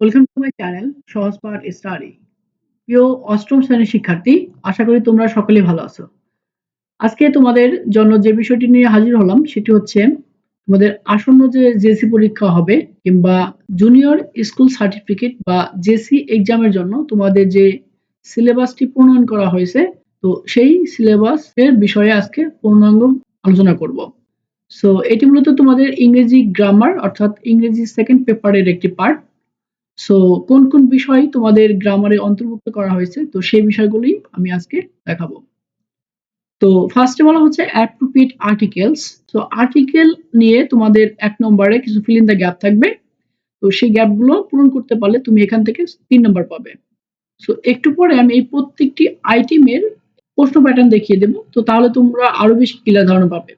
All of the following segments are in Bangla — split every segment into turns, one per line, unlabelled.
ওয়েলকাম টু মাই চ্যানেল, সহজ পাঠ স্টাডি। প্রিয় অষ্টম শ্রেণির শিক্ষার্থী, আশা করি তোমরা সকলে ভালো আছো। আজকে তোমাদের জন্য যে বিষয়টি নিয়ে হাজির হলাম, সেটি হচ্ছে তোমাদের আসন্ন যে জেসি পরীক্ষা হবে কিংবা জুনিয়র স্কুল সার্টিফিকেট বা জেসি এক্সামের জন্য তোমাদের যে সিলেবাসটি প্রণয়ন করা হয়েছে, তো সেই সিলেবাসের বিষয়ে আজকে পূর্ণাঙ্গ আলোচনা করব। সো এটি মূলত তোমাদের ইংরেজি গ্রামার অর্থাৎ ইংরেজি সেকেন্ড পেপারের একটি পার্ট সো কোন কোন বিষয় তোমাদের গ্রামারে অন্তর্ভুক্ত করা হয়েছে? তো সেই বিষয়গুলি আমি আজকে দেখাবো। তো ফার্স্টে বলা হচ্ছে অ্যাপ্রোপ্রিয়েট আর্টিকেলস তো আর্টিকেল নিয়ে তোমাদের এক নম্বরে কিছু ফিল ইন দ্য গ্যাপ থাকবে। তো সেই গ্যাপগুলো পূরণ করতে পারলে তুমি এখান থেকে তিন নম্বর পাবে। সো একটু পরে আমি এই প্রত্যেকটি আইটেমের প্রশ্ন প্যাটার্ন দেখিয়ে দেবো। তো তাহলে তোমরা আরও বেশি ক্লিয়ার ধারণা পাবে।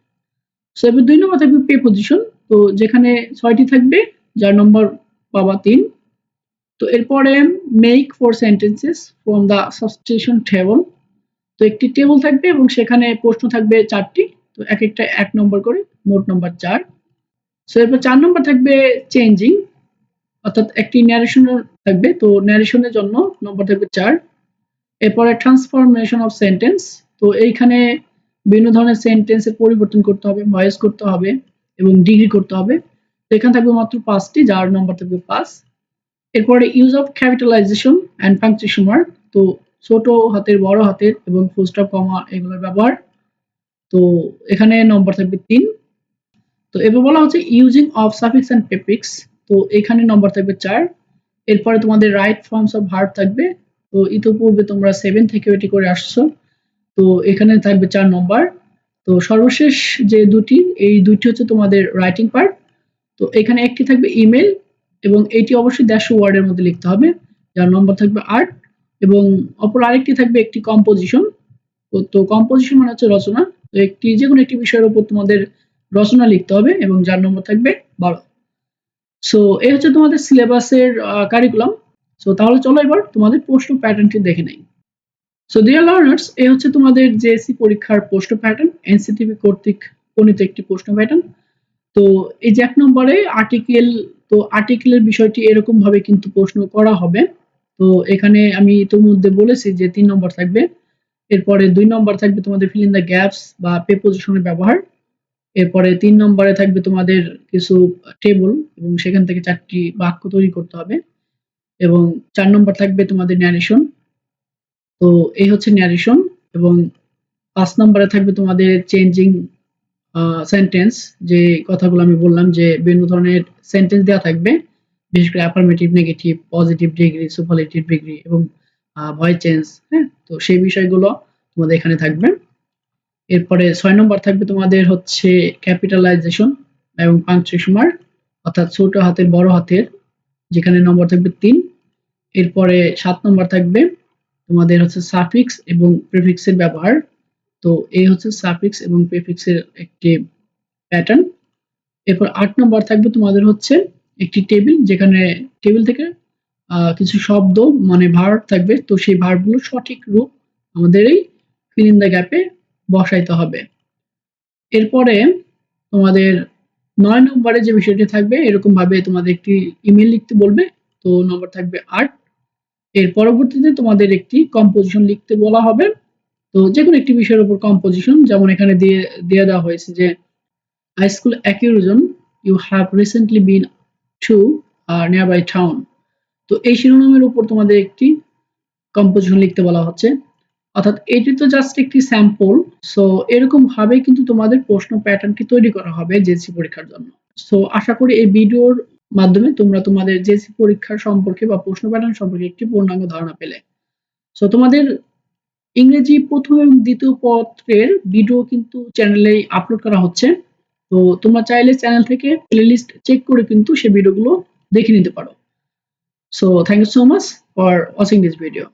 সো এবার দুই নম্বর থাকবে পে পজিশন তো যেখানে ছয়টি থাকবে, যার নম্বর পাবা তিন। তো এরপরে make four sentences from the substitution table তো একটি টেবল থাকবে এবং সেখানে প্রশ্ন থাকবে চারটি। তো এক একটা এক নম্বর করে, মোট নম্বর চার। সো এরপর চার নম্বর থাকবে চেঞ্জিং অর্থাৎ একটি ন্যারেশন থাকবে। তো ন্যারেশনের জন্য নম্বর থাকবে চার। এরপরে ট্রান্সফরমেশন অফ সেন্টেন্স তো এইখানে বিভিন্ন ধরনের সেন্টেন্সের পরিবর্তন করতে হবে ভয়েস করতে হবে এবং ডিগ্রি করতে হবে। তো এখানে থাকবে মাত্র পাঁচটি, যার নম্বর থাকবে পাঁচ। এরপরে use of capitalization and punctuation mark তো ছোট হাতের, বড় হাতের এবং ফুলস্টপ কমা এগুলোর ব্যবহার। তো এখানে নম্বর থাকবে তিন। তো এবার বলা হচ্ছে using of suffix and prefix তো এখানে নম্বর থাকবে চার। এরপরে তোমাদের রাইট ফর্মস অফ ভার্ব থাকবে, তো ইতোপূর্বে তোমরা সেভেন থেকে এটি করে আসছো। তো এখানে থাকবে চার নম্বর তো সর্বশেষ যে দুটি, এই দুটি হচ্ছে তোমাদের রাইটিং পার্ট তো এখানে একটি থাকবে ইমেল এবং এটি অবশ্যই দেড়শো ওয়ার্ডের মধ্যে লিখতে হবে, যার নম্বর থাকবে আট এবং অপর আরেকটি থাকবে একটি কম্পোজিশন তো কম্পোজিশন মানে হচ্ছে রচনা। তো একটি যে কোনো একটি বিষয়ের উপর তোমাদের রচনা লিখতে হবে, এবং যার নম্বর থাকবে বারো। সো এই হচ্ছে তোমাদের সিলেবাসের কারিকুলাম সো তাহলে চলো এবার তোমাদের প্রশ্ন প্যাটার্নটি দেখে নেই। সো ডিয়ার লার্নার্স এই হচ্ছে তোমাদের জেএসসি পরীক্ষার প্রশ্ন প্যাটার্ন এনসিটিভি কর্তৃক প্রণীত একটি প্রশ্ন প্যাটার্ন তো এই যে এক নম্বরে আর্টিকেল তো আর্টিকেলের বিষয়টি এরকম ভাবে কিন্তু প্রশ্ন করা হবে। তো এখানে আমি ইতিমধ্যে বলেছি যে তিন নম্বর থাকবে। এরপরে দুই নম্বর থাকবে তোমাদের ফিল ইন দ্য গ্যাপস বা প্রেপোজিশনের ব্যবহার। এরপরে তিন নম্বরে থাকবে তোমাদের কিছু টেবল এবং সেখান থেকে চারটি বাক্য তৈরি করতে হবে। এবং চার নম্বর থাকবে তোমাদের ন্যারেশন তো এই হচ্ছে ন্যারেশন এবং পাঁচ নম্বরে থাকবে তোমাদের চেঞ্জিং সেন্টেন্স যে কথাগুলো আমি বললাম যে বিভিন্ন ধরনের সেন্টেন্স দেওয়া থাকবে, বিশেষ করে affirmative negative positive degree superlative degree এবং ভয়েস চেঞ্জ হ্যাঁ? তো সেই বিষয়গুলো তোমাদের এখানে থাকবে। এরপরে ছয় নম্বর থাকবে তোমাদের হচ্ছে ক্যাপিটালাইজেশন এবং পাংচুয়েশন মার্ক অর্থাৎ ছোট হাতের, বড় হাতের, যেখানে নম্বর থাকবে তিন। এরপরে সাত নম্বর থাকবে তোমাদের হচ্ছে সাফিক্স এবং প্রিফিক্সের ব্যবহার। তো এই হচ্ছে সাফিক্স এবং প্রিফিক্সের একটি প্যাটার্ন এরপর আট নম্বর থাকবে তোমাদের হচ্ছে একটি টেবিল যেখানে টেবিল থেকে কিছু শব্দ মানে ভার্ব থাকবে। তো সেই ভার্বগুলো সঠিক রূপ আমাদের এই ফিল ইন দ্য গ্যাপে বসাইতে হবে। এরপরে তোমাদের নয় নম্বরে যে বিষয়টি থাকবে, এরকম ভাবে তোমাদের একটি ইমেল লিখতে বলবে। তো নম্বর থাকবে আট। এর পরবর্তীতে তোমাদের একটি কম্পোজিশন লিখতে বলা হবে। তো যে কোনো একটি বিষয়ের উপর কম্পোজিশন যেমন এখানে দিয়ে দিয়ে দেওয়া হয়েছে যে high school অ্যাকিউরিজম you have recently been to near by town তো এই শিরোনামের উপর তোমাদের একটি কম্পোজিশন লিখতে বলা হচ্ছে। অর্থাৎ এটি তো জাস্ট একটি স্যাম্পল সো এরকম ভাবে কিন্তু তোমাদের প্রশ্ন প্যাটার্নটি তৈরি করা হবে জেসি পরীক্ষার জন্য। সো আশা করি এই ভিডিওর মাধ্যমে তোমরা তোমাদের জেসি পরীক্ষার সম্পর্কে বা প্রশ্ন প্যাটার্ন সম্পর্কে একটি পূর্ণাঙ্গ ধারণা পেলে। সো তোমাদের ইংরেজি প্রথম এবং দ্বিতীয় পত্রের ভিডিও কিন্তু চ্যানেলে আপলোড করা হচ্ছে। তো তোমরা চাইলে চ্যানেল থেকে প্লেলিস্ট চেক করে কিন্তু সেই ভিডিওগুলো দেখে নিতে পারো। So thank you so much for watching this video